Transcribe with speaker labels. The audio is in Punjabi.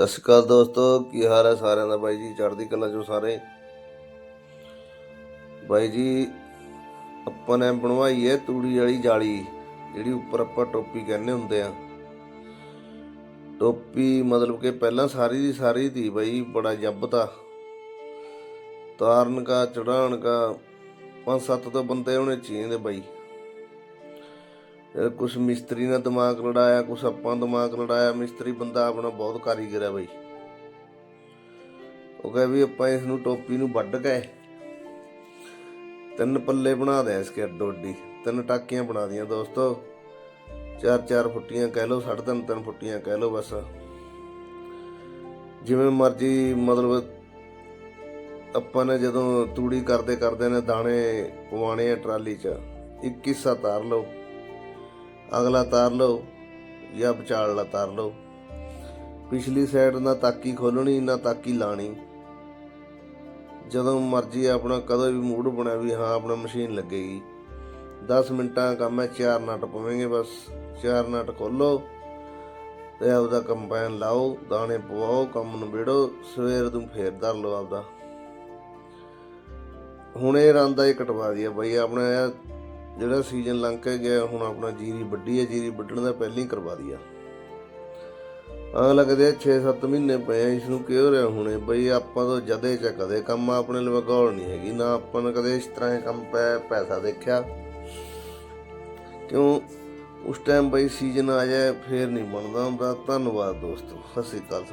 Speaker 1: ਸਤਿ ਸ਼੍ਰੀ ਅਕਾਲ ਦੋਸਤੋ, ਕੀ ਹਾਲ ਹੈ ਸਾਰਿਆਂ ਦਾ ਬਾਈ ਜੀ? ਚੜ੍ਹਦੀ ਕਲਾ ਚੋਂ ਸਾਰੇ। ਬਾਈ ਜੀ, ਆਪਾਂ ਨੇ ਬਣਵਾਈ ਹੈ ਤੂੜੀ ਵਾਲੀ ਜਾਲੀ, ਜਿਹੜੀ ਉੱਪਰ ਆਪਾਂ ਟੋਪੀ ਕਹਿੰਦੇ ਹੁੰਦੇ ਆ। ਟੋਪੀ ਮਤਲਬ ਕਿ ਪਹਿਲਾਂ ਸਾਰੀ ਦੀ ਸਾਰੀ ਦੀ ਬਾਈ, ਬੜਾ ਜੱਬਤਾ ਤਾਰਨ ਕਾ ਚੜਾਉਣ ਕਾ, ਪੰਜ ਸੱਤ ਤੋਂ ਬੰਦੇ ਉਹਨੇ ਚਾਹੀਦੇ ਬਾਈ। ਕੁਛ ਮਿਸਤਰੀ ਨਾਲ ਦਿਮਾਗ ਲੜਾਇਆ, ਕੁਛ ਆਪਾਂ ਦਿਮਾਗ ਲੜਾਇਆ, ਮਿਸਤਰੀ ਬੰਦਾ ਆਪਣਾ ਬਹੁਤ ਕਾਰੀਗਰ ਹੈ ਬਈ। ਉਹ ਕਹੇ ਵੀ ਆਪਾਂ ਇਸ ਨੂੰ ਟੋਪੀ ਨੂੰ ਵੱਢ ਕੇ ਤਿੰਨ ਪੱਲੇ ਬਣਾ ਦੇ ਇਸਕੇ ਡੋਡੀ ਤਿੰਨ ਟਾਕੀਆਂ ਬਣਾ ਦੀਆਂ ਦੋਸਤੋ। ਚਾਰ ਚਾਰ ਫੁੱਟੀਆਂ ਕਹਿ ਲਓ, ਸਾਢੇ ਤਿੰਨ ਤਿੰਨ ਫੁੱਟੀਆਂ ਕਹਿ ਲਓ ਬਸ। ਜਿਵੇਂ ਮਰਜ਼ੀ ਮਤਲਬ ਆਪਾਂ ਨੇ ਜਦੋਂ ਤੂੜੀ ਕਰਦੇ ਕਰਦੇ ਨੇ ਦਾਣੇ ਪਵਾਣੇ ਆ ਟਰਾਲੀ 'ਚ, ਇੱਕ ਹਿੱਸਾ ਤਾਰ ਲਓ। ਅਗਲਾ ਤਾਰ ਲਓ ਜਾਂ ਵਿਚਾਲਲਾ ਤਾਰ ਲਓ। ਪਿਛਲੀ ਸਾਈਡ ਨਾ ਤਾਕੀ ਖੋਲਣੀ ਨਾ ਤਾਕੀ ਲਾਣੀ। ਜਦੋਂ ਮਰਜ਼ੀ ਆਪਣਾ ਕਦੋਂ ਵੀ ਮੂਡ ਬਣਿਆ ਵੀ ਹਾਂ, ਆਪਣਾ ਮਸ਼ੀਨ ਲੱਗੇਗੀ। 10 ਮਿੰਟਾਂ ਕੰਮ ਹੈ, ਚਾਰ ਨਟ ਪਵੇਂਗੇ ਬਸ। ਚਾਰ ਨਟ ਖੋਲੋ ਤੇ ਆਪਦਾ ਕੰਬਾਈਨ ਲਾਓ, ਦਾਣੇ ਪਵਾਓ, ਕੰਮ ਨੂੰ ਵਿੜੋ ਸਵੇਰ ਨੂੰ ਫੇਰ ਧਰ ਲਓ ਆਪਦਾ। ਹੁਣ ਇਹ ਰਾਂਦਾ ਹੀ ਕਟਵਾ ਦਿਆ ਬਈ, ਆਪਣਾ ਇਹ ਜਿਹੜਾ ਸੀਜ਼ਨ ਲੰਘ ਕੇ ਗਿਆ, ਹੁਣ ਆਪਣਾ ਜੀਰੀ ਵੱਡੀ ਹੈ, ਜੀਰੀ ਵੱਢਣ ਦਾ ਪਹਿਲਾਂ ਹੀ ਕਰਵਾ ਦਿਆ। ਅਗਲਾ ਕਦੇ 6-7 ਮਹੀਨੇ ਪਏ ਆ ਇਸ ਨੂੰ ਕਿਉਂ ਰਿਹਾ ਹੁਣੇ? ਬਈ ਆਪਾਂ ਤੋਂ ਜਦੇ ਚ ਕਦੇ ਕੰਮ ਆਪਣੇ ਲਈ ਗੌਲ ਨਹੀਂ ਹੈਗੀ, ਨਾ ਆਪਾਂ ਨੇ ਕਦੇ ਇਸ ਤਰ੍ਹਾਂ ਦੇ ਕੰਮ ਪੈ, ਪੈਸਾ ਦੇਖਿਆ। ਕਿਉਂ? ਉਸ ਟਾਈਮ ਬਈ ਸੀਜ਼ਨ ਆ ਜਾਏ, ਫੇਰ ਨਹੀਂ ਬਣਦਾ ਹੁੰਦਾ। ਧੰਨਵਾਦ ਦੋਸਤੋ, ਸਤਿ ਸ਼੍ਰੀ ਅਕਾਲ